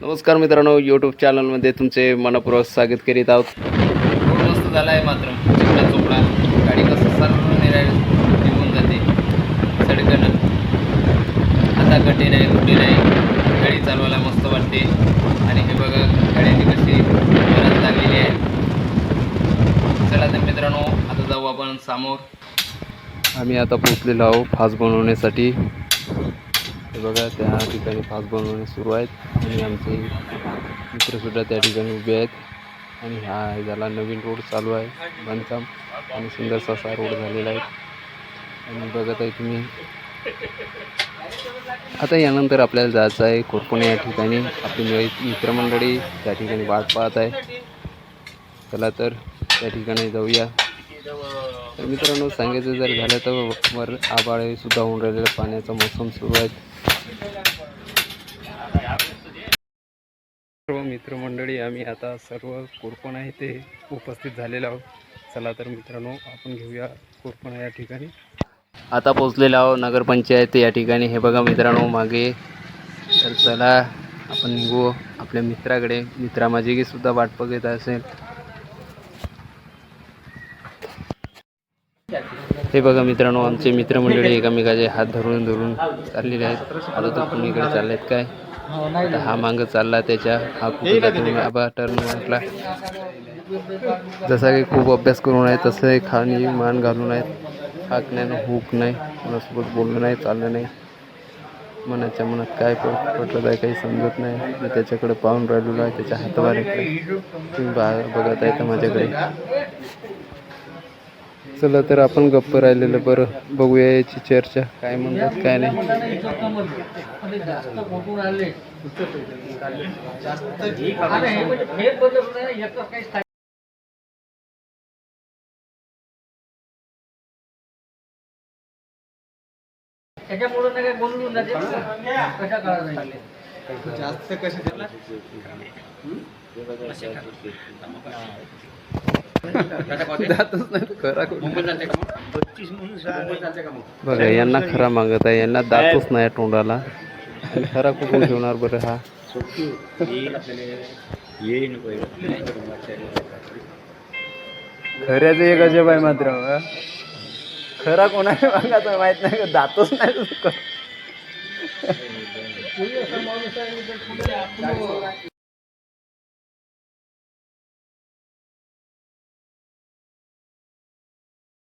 नमस्कार मित्रांनो यूट्यूब चॅनलमध्ये तुमचे मनपूर्वक स्वागत करीत आहोत. खूप मस्त झाला आहे मात्र. चिकडा चोपडा. गाडी कसं सर्व निराळ निघून जाते. सडकनं आता गड्डी नाही गुड्डी नाही. गाडी चालवायला मस्त वाटते. आणि हे बघा गाड्याची कशी परत लागलेली आहे. चला तर मित्रांनो आता जाऊ आपण समोर. आम्ही आता पोचलेलो आहोत फास बनवण्यासाठी. हे बघा त्या ठिकाणी फास बनवणे सुरू आहेत आणि आमचे मित्रसुद्धा त्या ठिकाणी उभे आहेत. आणि हा ज्याला नवीन रोड चालू आहे बांधकाम आणि सुंदरसा असा रोड झालेला आहे. आणि बघत आहे तुम्ही. आता यानंतर आपल्याला जायचं आहे कोरपुणे या ठिकाणी. आपली मित्रमंडळी त्या ठिकाणी वाट पाहत आहे. चला तर त्या ठिकाणी जाऊया. तर मित्रांनो सांगायचं जर झालं तर वर आबाळे सुद्धा होऊन राहिलेलं पाण्याचा मोसम सुरू आहे. सर्व मित्रमंडळी आम्ही आता सर्व कोरपण आहे ते उपस्थित झालेलो आहोत. चला तर मित्रांनो आपण घेऊया कोरपणा या ठिकाणी. आता पोचलेलो आहोत नगरपंचायत या ठिकाणी. हे बघा मित्रांनो मागे. तर चला आपण निघू आपल्या मित्राकडे. मित्रा माझी सुद्धा वाट बघत असेल. हे बघा मित्रांनो आमचे मित्रमंडळी एकामेकाचे हात धरून धरून चाललेले आहेत. आता तो कुणीकडे चाललेत काय? आता हा मागं चालला त्याच्या. हा कुठे आबा टर्न म्हटला. जसा काही खूप अभ्यास करून आहे तसं एक खाणी मान घालून आहेत. हाक नाही ना हुक नाही. कोणासोबत बोलणं नाही चाललं नाही. मनाच्या मनात काय पटलं पटत आहे काही समजत नाही. मी त्याच्याकडे पाहून राहिलेलो आहे त्याच्या हातावर. तुम्ही बा बघत आहे तर माझ्याकडे? चला तर आपण गप्प राहिलेलं बरं. बघूया याची चर्चा. काय म्हणतात काय नाही. त्याच्यामुळे नाही काय बोलून जाते कशा काळात जास्त कसे बघा यांना खरा मागत आहे यांना दातच नाही तोंडाला. खरा कुठून ठेवणार बरं हा? खऱ्याचं एक अजब आहे. मात्र हं. खरा कोणाला मागायचं माहीत नाही का दातच नाही.